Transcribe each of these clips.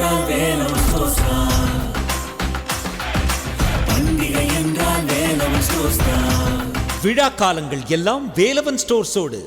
என்றால் வேலவன் ஸ்டோர்ஸ் தான் பண்டிகை என்றால் வேலவன் ஸ்டோர்ஸ் தான் விழா காலங்கள் எல்லாம் வேலவன் ஸ்டோர்ஸோடு.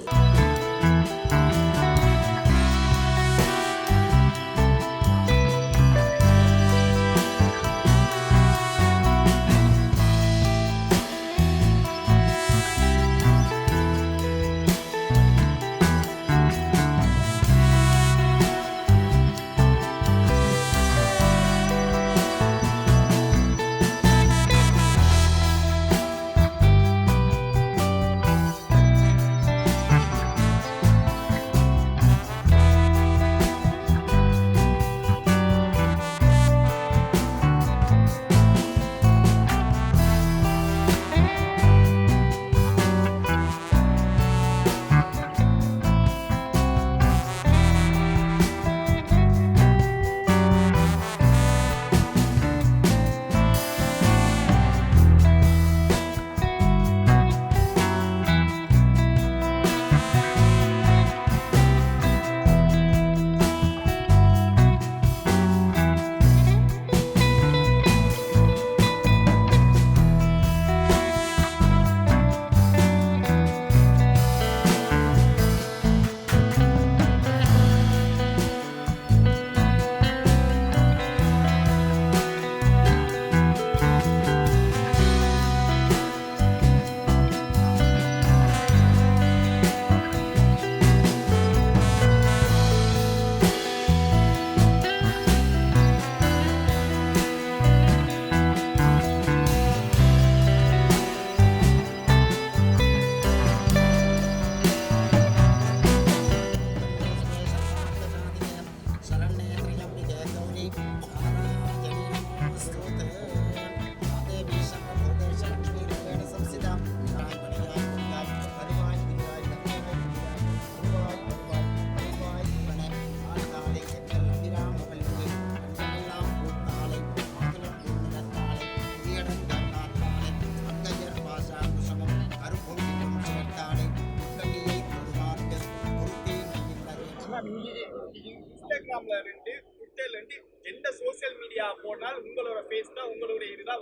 மீடியா உங்களோட ஃபேஸ் தான் உங்களுடைய இதுதான்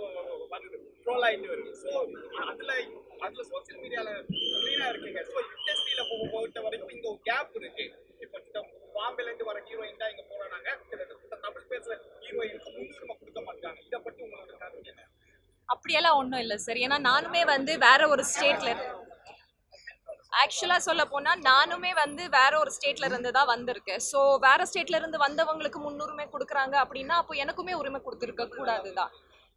வருது ட்ரோல் வருது. ஸோ அதில் அதில் சோஷியல் மீடியாவில் க்ளீனாக இருக்குங்க. ஸோ இண்டஸ்ட்ரியில் போக வரைக்கும் இங்கே ஒரு கேப் இருக்கு. இப்போ இந்த பாம்பேலேருந்து வர ஹீரோயின் தான் இங்கே போறாங்க தமிழ் பேசுற ஹீரோயினுக்கு முன்னுரிமை கொடுக்க மாட்டாங்க. இதை பற்றி உங்களோட கருத்து என்ன? அப்படியெல்லாம் ஒன்றும் இல்லை சார் ஏன்னா நானுமே வந்து வேற ஒரு ஸ்டேட்ல ஆக்சுவலாக சொல்ல போனால் நானுமே வந்து வேற ஒரு ஸ்டேட்ல இருந்து தான் வந்திருக்கேன். ஸோ வேற ஸ்டேட்ல இருந்து வந்தவங்களுக்கு முன்னுரிமை கொடுக்குறாங்க அப்படின்னா அப்போ எனக்குமே உரிமை கொடுத்துருக்க கூடாது தான்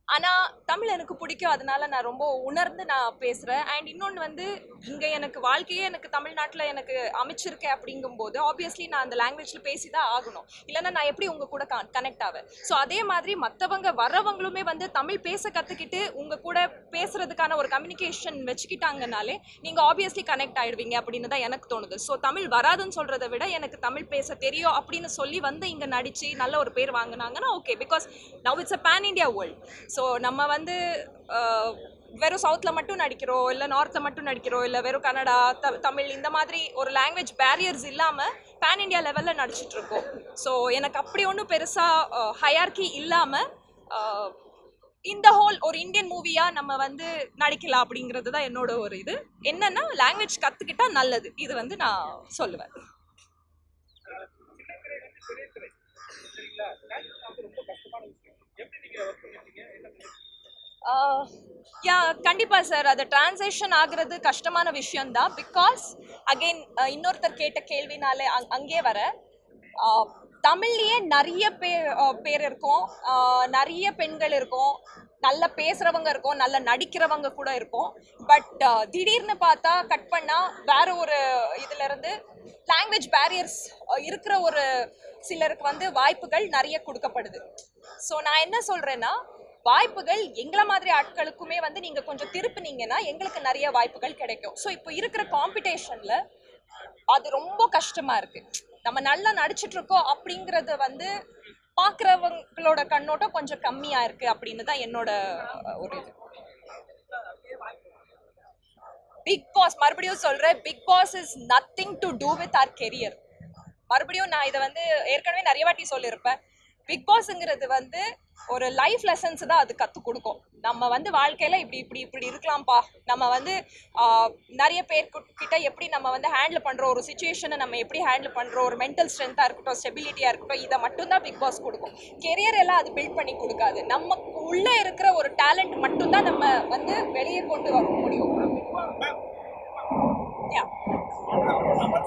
ஆனால் தமிழ் எனக்கு பிடிக்கும். அதனால நான் ரொம்ப உணர்ந்து நான் பேசுகிறேன் அண்ட் இன்னொன்று வந்து இங்கே எனக்கு வாழ்க்கையே எனக்கு தமிழ்நாட்டில் எனக்கு அமைச்சிருக்கேன் அப்படிங்கும்போது ஆப்வியஸ்லி நான் அந்த லாங்குவேஜில் பேசி தான் ஆகணும். இல்லைன்னா நான் எப்படி உங்கள் கூட கனெக்ட் ஆவேன்? ஸோ அதே மாதிரி மற்றவங்க வர்றவங்களுமே வந்து தமிழ் பேச கற்றுக்கிட்டு உங்கள் கூட பேசுறதுக்கான ஒரு கம்யூனிகேஷன் வச்சுக்கிட்டாங்கனாலே நீங்கள் ஆப்வியஸ்லி கனெக்ட் ஆகிடுவீங்க அப்படின்னு தான் எனக்கு தோணுது. ஸோ தமிழ் வராதுன்னு சொல்கிறத விட எனக்கு தமிழ் பேச தெரியும் அப்படின்னு சொல்லி வந்து இங்கே நடித்து நல்ல ஒரு பேர் வாங்கினாங்கன்னா okay because now it's a pan India world so நம்ம வந்து வெறும் சவுத்தில் மட்டும் நடிக்கிறோம் இல்லை நார்த்தில் மட்டும் நடிக்கிறோம் இல்லை வெறும் கன்னடா த தமிழ் இந்த மாதிரி ஒரு லாங்குவேஜ் பேரியர்ஸ் இல்லாமல் பேன் இண்டியா லெவலில் நடிச்சிட்ருக்கோம். ஸோ எனக்கு அப்படி ஒன்றும் பெருசாக ஹையார்கி இல்லாமல் இந்த ஹோல் ஒரு இந்தியன் மூவியாக நம்ம வந்து நடிக்கலாம் அப்படிங்கிறது தான் என்னோட ஒரு இது. என்னென்னா லாங்குவேஜ் கற்றுக்கிட்டா நல்லது. இது வந்து நான் சொல்லுவேன். சரிங்களா? வந்து ரொம்ப கஷ்டமான விஷயம். எப்படி நீங்க ஒர்க் பண்ணிருக்கீங்க? என்ன யா கண்டிப்பாக சார் அது டிரான்சேஷன் ஆகுறது கஷ்டமான விஷயம்தான். பிகாஸ் அகெயின் இன்னொருத்தர் கேட்ட கேள்வினாலே அங் அங்கே வர ஆஹ், தமிழ்லயே நிறைய பேர் பேர் இருக்கும். ஆஹ், நிறைய பெண்கள் இருக்கும். நல்ல பேசுறவங்க இருக்கும் நல்ல நடிக்கிறவங்க கூட இருக்கும். பட் uh, திடீர்னு பார்த்தா கட் பண்ணா வேற ஒரு இதுல இருந்து லாங்குவேஜ் பேரியர்ஸ் இருக்கிற ஒரு சிலருக்கு வந்து வாய்ப்புகள் நிறைய கொடுக்கப்படுது. ஸோ நான் என்ன சொல்றேன்னா வாய்ப்புகள் எங்களை மாதிரி ஆட்களுக்குமே வந்து நீங்க கொஞ்சம் திருப்புனீங்கன்னா எங்களுக்கு நிறைய வாய்ப்புகள் கிடைக்கும். ஸோ இப்போ இருக்கிற காம்படிஷன்ல அது ரொம்ப கஷ்டமா இருக்கு. நம்ம நல்லா நடிச்சிட்டு இருக்கோம் அப்படிங்கறது வந்து பார்க்குறவங்களோட கண்ணோட்டம் கொஞ்சம் கம்மியா இருக்கு அப்படின்னு தான் என்னோட ஒரு இது. பிக் பாஸ் மறுபடியும் சொல்றேன் Bigg Boss is nothing to do with our career மறுபடியும் நான் இதை வந்து ஏற்கனவே நிறைய வாட்டி சொல்லியிருப்பேன். பிக் பாஸ்ங்கிறது வந்து ஒரு லைஃப் லெசன்ஸ் தான் அது கற்றுக் கொடுக்கும். நம்ம வந்து வாழ்க்கையில் இப்படி இப்படி இப்படி இருக்கலாம்ப்பா. நம்ம வந்து நிறைய பேர் கிட்ட எப்படி நம்ம வந்து ஹேண்டில் பண்ணுறோம் ஒரு சுச்சுவேஷனை நம்ம எப்படி ஹேண்டில் பண்ணுறோம் ஒரு மென்டல் ஸ்ட்ரென்த்தாக இருக்கட்டும் ஸ்டெபிலிட்டியாக இருக்கட்டும் இதை மட்டும்தான் பிக் பாஸ் கொடுக்கும். கெரியர் எல்லாம் அது பில்ட் பண்ணி கொடுக்காது. நம்ம உள்ளே இருக்கிற ஒரு டேலண்ட் மட்டும்தான் நம்ம வந்து வெளியே கொண்டு வர முடியும்.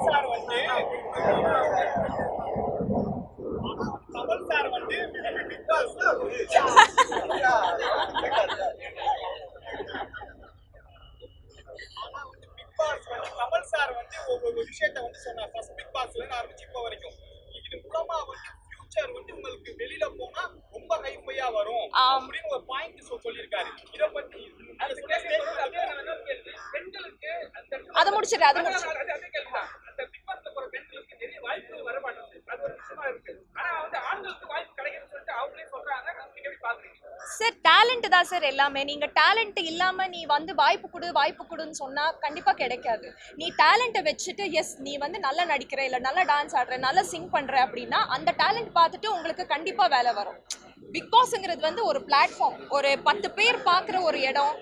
சார் வந்து விஷயத்தை வந்து சொன்னார் ஃபர்ஸ்ட் பிக் பாஸ்ல இருந்து ஆரம்பிச்சு இப்போ வரைக்கும் இது மூலமா வந்து ஃபியூச்சர் வந்து உங்களுக்கு வெளியில போனா ரொம்ப ஹைஃபையா வரும். அப்படின்னு ஒரு பாயிண்ட் சொல்லியிருக்காரு இத பத்தி அதை முடிச்சிடு அதை முடிச்சிடு அந்த பிக் பாஸ்ல போற பெண்களுக்கு நிறைய வாய்ப்புகள் வர மாட்டேங்குது அது ஒரு விஷயமா இருக்கு ஆனா வந்து ஆண்களுக்கு வாய்ப்பு கிடைக்குதுன்னு சொல்லிட்டு அவங்களே சொல்றாங்க நீங்க எப்படி பாக்குறீங்க சார் டேலண்ட் தான் சார் எல்லாமே. நீங்க டேலண்ட் இல்லாம நீ வந்து வாய்ப்பு கொடு வாய்ப்பு கொடுன்னு சொன்னா கண்டிப்பா கிடைக்காது. நீ டேலண்ட்டை வச்சுட்டு எஸ் நீ வந்து நல்லா நடிக்கிற இல்ல நல்லா டான்ஸ் ஆடுற நல்லா சிங் பண்ற அப்படின்னா அந்த டேலண்ட் பார்த்துட்டு உங்களுக்கு கண்டிப்பா வேலை வரும். பிக்பாஸ்ங்கிறது வந்து ஒரு பிளாட்ஃபார்ம் ஒரு பத்து பேர் பார்க்குற ஒரு இடம்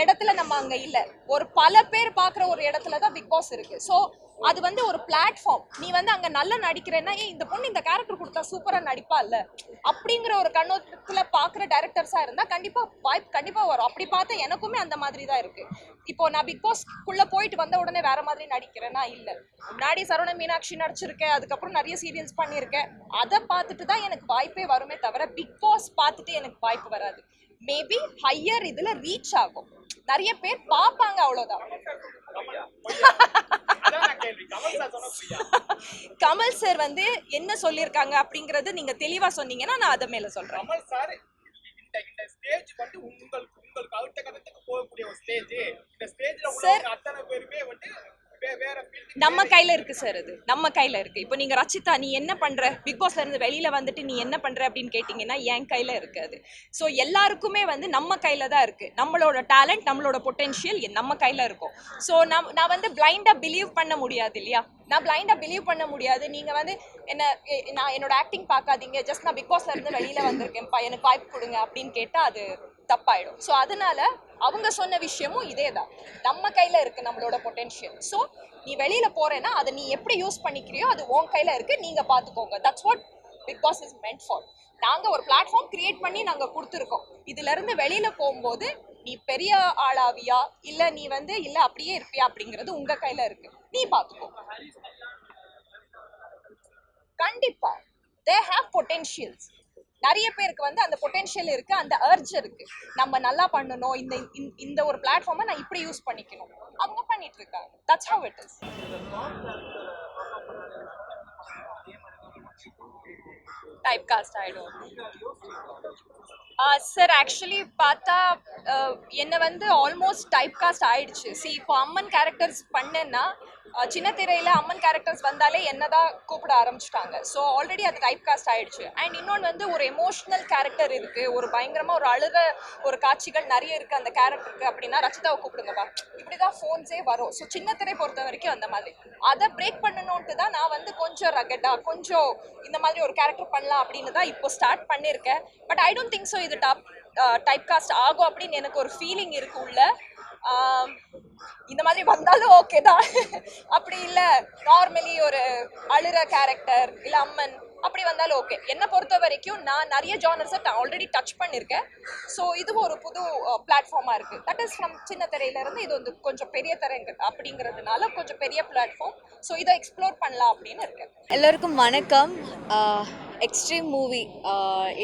இடத்துல நம்ம அங்கே இல்லை. ஒரு பல பேர் பார்க்குற ஒரு இடத்துல தான் பிக் பாஸ் ஸோ அது வந்து ஒரு பிளாட்ஃபார்ம் நீ வந்து அங்கே நல்லா நடிக்கிறேன்னா ஏன் இந்த பொண்ணு இந்த கேரக்டர் கொடுத்தா சூப்பராக நடிப்பா இல்ல? அப்படிங்கிற ஒரு கண்ணோட்டத்தில் பார்க்குற டேரக்டர்ஸாக இருந்தால் கண்டிப்பாக வாய்ப்பு கண்டிப்பாக வரும். அப்படி பார்த்தா எனக்குமே அந்த மாதிரி தான் இருக்கு. இப்போ நான் பிக் பாஸ்க்குள்ளே போயிட்டு வந்த உடனே வேற மாதிரி நடிக்கிறேன்னா இல்லை. முன்னாடி சரவண மீனாட்சி நடிச்சிருக்கேன். அதுக்கப்புறம் நிறைய சீரியல்ஸ் பண்ணியிருக்கேன். அதை பார்த்துட்டு தான் எனக்கு வாய்ப்பே வருமே தவிர பிக் பாஸ் பார்த்துட்டு எனக்கு வாய்ப்பு வராது. மேபி ஹையர் இதுல ரீச் ஆகும். நிறைய பேர் பார்ப்பாங்க கேள்வி கமல் சார் வந்து என்ன சொல்லியிருக்காங்க அப்படிங்கறது நீங்க தெளிவா சொன்னீங்கன்னா நான் அதை மேல சொல்றேன். கமல் சார் இந்த ஸ்டேஜ் வந்து உங்களுக்கு உங்களுக்கு அடுத்த கட்டத்துக்கு போகக்கூடிய ஒரு ஸ்டேஜ் இந்த ஸ்டேஜ்ல உள்ளவங்க அத்தனை பேருமே வந்து நம்ம கையில இருக்கு சார் அது. நம்ம கையில இருக்கு. இப்போ நீங்க ரச்சிதா நீ என்ன பண்ற? பிக் பாஸ்ல இருந்து வெளியில வந்துட்டு நீ என்ன பண்ற அப்படின்னு கேட்டீங்கன்னா என் கையில இருக்கு அது. ஸோ எல்லாருக்குமே வந்து நம்ம கையில தான் இருக்கு. நம்மளோட டேலண்ட் நம்மளோட பொட்டென்ஷியல் நம்ம கையில இருக்கும். ஸோ நான் நான் வந்து பிளைண்டா பிலீவ் பண்ண முடியாது இல்லையா? நான் பிளைண்டா பிலீவ் பண்ண முடியாது. நீங்க வந்து என்ன நான் என்னோட ஆக்டிங் பார்க்காதீங்க. ஜஸ்ட் நான் பிக் பாஸ்ல இருந்து வெளியில வந்திருக்கேன்ப்பா எனக்கு வாய்ப்பு கொடுங்க அப்படின்னு கேட்டா அது தப்பாயிடும். ஸோ அதனால அவங்க சொன்ன விஷயமும் இதே தான் நம்ம கையில இருக்கு நம்மளோட பொட்டென்ஷியல் ஸோ நீ வெளியில போறேன்னா அதை நீ எப்படி யூஸ் பண்ணிக்கிறியோ அது உன் கையில இருக்கு நீங்க பாத்துக்கோங்க. That's what Bigg Boss is meant for நாங்க ஒரு பிளாட்ஃபார்ம் கிரியேட் பண்ணி நாங்க கொடுத்துருக்கோம். இதுல இருந்து வெளியில போகும்போது நீ பெரிய ஆளாவியா? இல்ல நீ வந்து இல்ல அப்படியே இருப்பியா அப்படிங்கிறது உங்க கையில இருக்கு. நீ பாத்துக்கோ. கண்டிப்பா. தே ஹாவ் பொட்டென்ஷியல்ஸ் நிறைய பேருக்கு வந்து அந்த பொட்டென்ஷியல் இருக்கு அந்த அர்ஜ் இருக்கு. நம்ம நல்லா பண்ணணும் இந்த இந்த- ஒரு பிளாட்ஃபார்மை நான் இப்படி யூஸ் பண்ணிக்கணும். அவங்க பண்ணிட்டு இருக்காங்க. That's how it is type cast ஆயிடும் சார் ஆக்சுவலி பார்த்தா அஹ், என்னை வந்து ஆல்மோஸ்ட் டைப் காஸ்ட் ஆயிடுச்சு. சி இப்போ அம்மன் கேரக்டர்ஸ் பண்ணேன்னா சின்ன திரையில் அம்மன் கேரக்டர்ஸ் வந்தாலே என்னதான் கூப்பிட ஆரம்பிச்சிட்டாங்க. ஸோ ஆல்ரெடி அது டைப் காஸ்ட் ஆயிடுச்சு. அண்ட் இன்னொன்று வந்து ஒரு எமோஷ்னல் கேரக்டர் இருக்குது ஒரு பயங்கரமாக ஒரு அழுத ஒரு காட்சிகள் நிறைய இருக்குது அந்த கேரக்டருக்கு அப்படின்னா ரச்சிதாவை கூப்பிடுங்கப்பா. இப்படி தான் ஃபோன்ஸே வரும். ஸோ சின்ன திரை பொறுத்த வரைக்கும் அந்த மாதிரி. அதை பிரேக் பண்ணணுன்ட்டு தான் நான் வந்து கொஞ்சம் ரகடாக கொஞ்சம் இந்த மாதிரி ஒரு கேரக்டர் பண்ணலாம் அப்படின்னு தான் இப்போ ஸ்டார்ட் பண்ணியிருக்கேன். But I don't think so இது டாப் டைப் காஸ்ட் ஆகும் அப்படின்னு எனக்கு ஒரு ஃபீலிங் இருக்கு உள்ள. இந்த மாதிரி வந்தாலும் ஓகே தான். அப்படி இல்லை நார்மலி ஒரு அழுற கேரக்டர் இல்லை அம்மன் அப்படி வந்தாலும் ஓகே என்னை பொறுத்த வரைக்கும் நான் நிறைய ஜானர்ஸை ஆல்ரெடி டச் பண்ணியிருக்கேன் ஸோ இதுவும் ஒரு புது பிளாட்ஃபார்மாக இருக்குது தட் இஸ் ஃப்ரம் சின்ன திரையிலேருந்து இது வந்து கொஞ்சம் பெரிய திரைங்க அப்படிங்கிறதுனால கொஞ்சம் பெரிய பிளாட்ஃபார்ம் ஸோ இதை எக்ஸ்ப்ளோர் பண்ணலாம் அப்படின்னு இருக்கேன். எல்லோருக்கும் வணக்கம். எக்ஸ்ட்ரீம் மூவி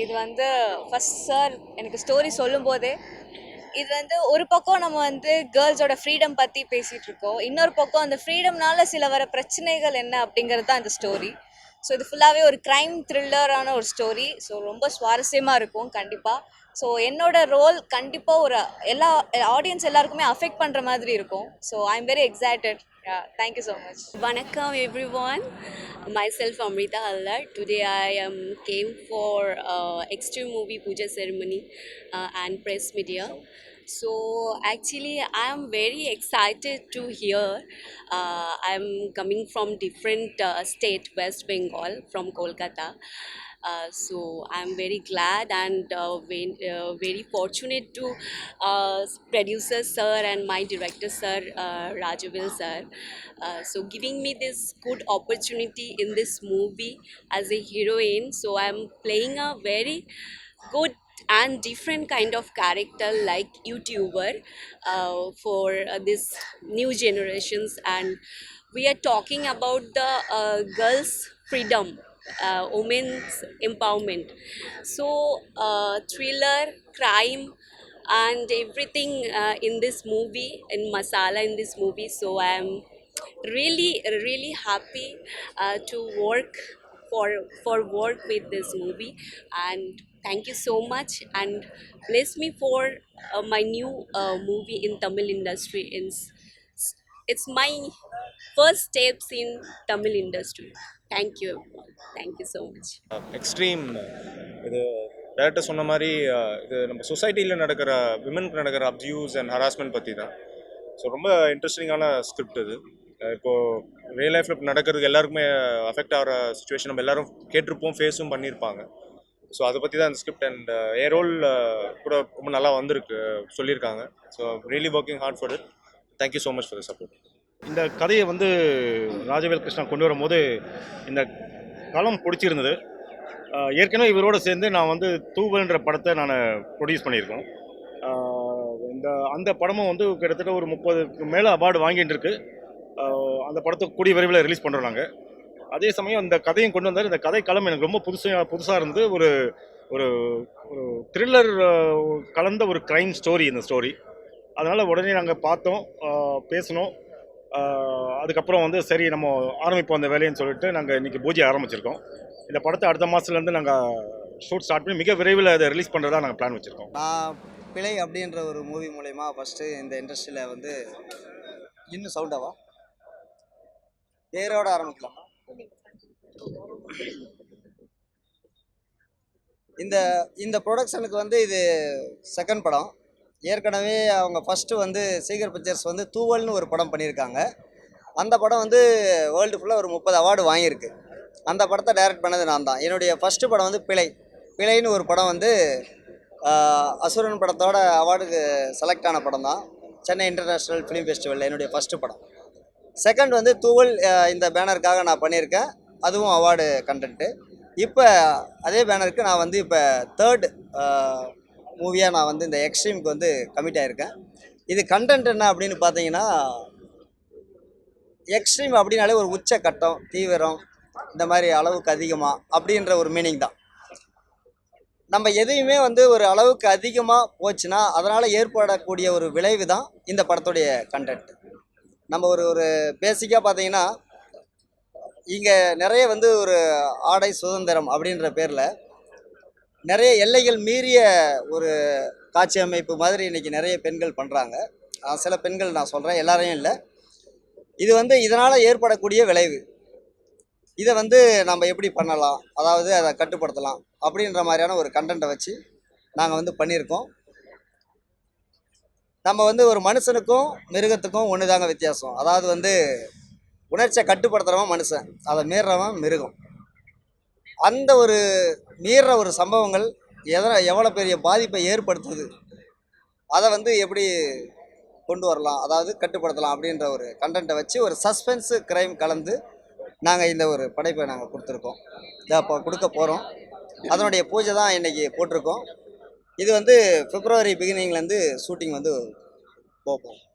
இது வந்து ஃபஸ்ட் சார் எனக்கு ஸ்டோரி சொல்லும்போதே இது வந்து ஒரு பக்கம் நம்ம வந்து கேர்ள்ஸோட ஃப்ரீடம் பற்றி பேசிகிட்டு இருக்கோம் இன்னொரு பக்கம் அந்த ஃப்ரீடம்னால சில வர பிரச்சனைகள் என்ன அப்படிங்கிறது தான் இந்த ஸ்டோரி ஸோ இது ஃபுல்லாகவே ஒரு க்ரைம் த்ரில்லரான ஒரு ஸ்டோரி ஸோ ரொம்ப சுவாரஸ்யமாக இருக்கும் கண்டிப்பாக ஸோ என்னோட ரோல் கண்டிப்பாக ஒரு எல்லா ஆடியன்ஸ் எல்லாருக்குமே அஃபெக்ட் பண்ணுற மாதிரி இருக்கும். So I am very excited Yeah, thank you so much. Vanakkam everyone. Myself Amrita Hallar. Today I am came for uh, Extreme Movie Puja ceremony uh, and press media. So actually I am very excited to hear. Uh, I am coming from different uh, state West Bengal from Kolkata. Uh, so I'm very glad and uh, very, uh, very fortunate to uh, producer sir and my director sir uh, Rajavel sir. Uh, so giving me this good opportunity in this movie as a heroine. So I'm playing a very good and different kind of character like youtuber uh, for uh, this new generations and we are talking about the uh, girls freedom uh, women's empowerment. So uh, thriller crime and everything uh, in this movie in masala in this movie. So i'm really really happy uh, to work for for work with this movie. And thank you so much and bless me for uh, my new uh, movie in tamil industry. It's, it's my first steps in tamil industry thank you thank you so much extreme இது director சொன்ன மாதிரி uh, இது நம்ம சொசைட்டியில் நடக்கிற விமனுக்கு நடக்கிற abuse and harassment பற்றி தான் ஸோ ரொம்ப இன்ட்ரெஸ்டிங்கான ஸ்கிரிப்ட் இது. இப்போது இப்போ ரியல் லைஃப்பில் நடக்கிறது எல்லாருக்குமே அஃபெக்ட் ஆகிற சுச்சுவேஷன் நம்ம எல்லாரும் கேட்டிருப்போம் ஃபேஸும் பண்ணியிருப்பாங்க. ஸோ அதை பற்றி தான் இந்த ஸ்கிரிப்ட் அண்ட் ஏ ரோல் கூட ரொம்ப நல்லா வந்திருக்கு சொல்லியிருக்காங்க. So really working hard for it thank you so much for the support இந்த கதையை வந்து ராஜவேல் கிருஷ்ணா கொண்டு வரும்போது இந்த களம் பிடிச்சிருந்தது. ஏற்கனவே இவரோட சேர்ந்து நான் வந்து தூவல்ன்ற படத்தை நான் ப்ரொடியூஸ் பண்ணியிருக்கோம். இந்த அந்த படமும் வந்து கிட்டத்தட்ட ஒரு முப்பதுக்கு மேலே அவார்டு வாங்கிட்டு இருக்கு அந்த படத்தை கூடிய விரைவில் ரிலீஸ் பண்ணுறோம் நாங்கள் அதே சமயம் இந்த கதையும் கொண்டு வந்தார். இந்த கதை களம் எனக்கு ரொம்ப புதுசாக புதுசாக இருந்து ஒரு ஒரு ஒரு த்ரில்லர் கலந்த ஒரு க்ரைம் ஸ்டோரி இந்த ஸ்டோரி அதனால் உடனே நாங்கள் பார்த்தோம் பேசினோம். அதுக்கப்புறம் வந்து சரி நம்ம ஆரம்பிப்போம் அந்த வேலைன்னு சொல்லிட்டு நாங்கள் இன்றைக்கி பூஜை ஆரம்பிச்சிருக்கோம். இந்த படத்தை அடுத்த மாதத்துலேருந்து நாங்கள் ஷூட் ஸ்டார்ட் பண்ணி மிக விரைவில் அதை ரிலீஸ் பண்ணுறதா நாங்கள் பிளான் வச்சுருக்கோம். நான் பிழை அப்படின்ற ஒரு மூவி மூலயமா ஃபஸ்ட்டு இந்த இண்டஸ்ட்ரியில் வந்து இன்னும் சவுண்டாவா பேரோட ஆரம்பிக்கலாமா? இந்த இந்த ப்ரொடக்ஷனுக்கு வந்து இது செகண்ட் படம். ஏற்கனவே அவங்க ஃபஸ்ட்டு வந்து சீகர் பிக்சர்ஸ் வந்து தூவல்னு ஒரு படம் பண்ணியிருக்காங்க. அந்த படம் வந்து வேர்ல்டு ஃபுல்லாக ஒரு முப்பது அவார்டு வாங்கியிருக்கு. அந்த படத்தை டைரக்ட் பண்ணது நான் தான். என்னுடைய ஃபஸ்ட்டு படம் வந்து பிழை பிழைன்னு ஒரு படம் வந்து அசுரன் படத்தோட அவார்டுக்கு செலக்ட் ஆன படம் தான். சென்னை இன்டர்நேஷ்னல் ஃபிலிம் ஃபெஸ்டிவலில் என்னுடைய ஃபஸ்ட்டு படம். செகண்ட் வந்து தூவல் இந்த பேனருக்காக நான் பண்ணியிருக்கேன். அதுவும் அவார்டு கண்டென்ட்டு இப்போ அதே பேனருக்கு நான் வந்து இப்போ தேர்ட் மூவியாக நான் வந்து இந்த எக்ஸ்ட்ரீமுக்கு வந்து கமிட் ஆகியிருக்கேன் இது கண்டென்ட் என்ன அப்படின்னு பார்த்தீங்கன்னா எக்ஸ்ட்ரீம் அப்படின்னாலே ஒரு உச்ச கட்டம் தீவிரம் இந்த மாதிரி அளவுக்கு அதிகமாக அப்படின்ற ஒரு மீனிங் தான். நம்ம எதையுமே வந்து ஒரு அளவுக்கு அதிகமாக போச்சுன்னா அதனால் ஏற்படக்கூடிய ஒரு விளைவு தான் இந்த படத்துடைய கண்டென்ட் நம்ம ஒரு ஒரு பேசிக்காக பார்த்தீங்கன்னா இங்கே நிறைய வந்து ஒரு ஆடை சுதந்திரம் அப்படின்ற பேரில் நிறைய எல்லைகள் மீறிய ஒரு காட்சி அமைப்பு மாதிரி இன்றைக்கி நிறைய பெண்கள் பண்ணுறாங்க சில பெண்கள் நான் சொல்கிறேன் எல்லாரையும் இல்லை. இது வந்து இதனால் ஏற்படக்கூடிய விளைவு. இதை வந்து நம்ம எப்படி பண்ணலாம்? அதாவது அதை கட்டுப்படுத்தலாம் அப்படின்ற மாதிரியான ஒரு கண்டென்ட்டை வச்சு நாங்கள் வந்து பண்ணியிருக்கோம். நம்ம வந்து ஒரு மனுஷனுக்கும் மிருகத்துக்கும் ஒன்று தாங்க வித்தியாசம். அதாவது வந்து உணர்ச்சியை கட்டுப்படுத்துகிறவன் மனுஷன் அதை மீறுறவன் மிருகம். அந்த ஒரு மீற ஒரு சம்பவங்கள் எதனை எவ்வளோ பெரிய பாதிப்பை ஏற்படுத்துது? அதை வந்து எப்படி கொண்டு வரலாம்? அதாவது கட்டுப்படுத்தலாம் அப்படின்ற ஒரு கண்டென்ட்டை வச்சு ஒரு சஸ்பென்ஸு கிரைம் கலந்து நாங்கள் இந்த ஒரு படைப்பை நாங்கள் கொடுத்துருக்கோம். இதை அப்போ கொடுக்க போகிறோம் அதனுடைய பூஜை தான் இன்றைக்கி போட்டிருக்கோம். இது வந்து பிப்ரவரி பிகினிங்லேருந்து ஷூட்டிங் வந்து போப்போம்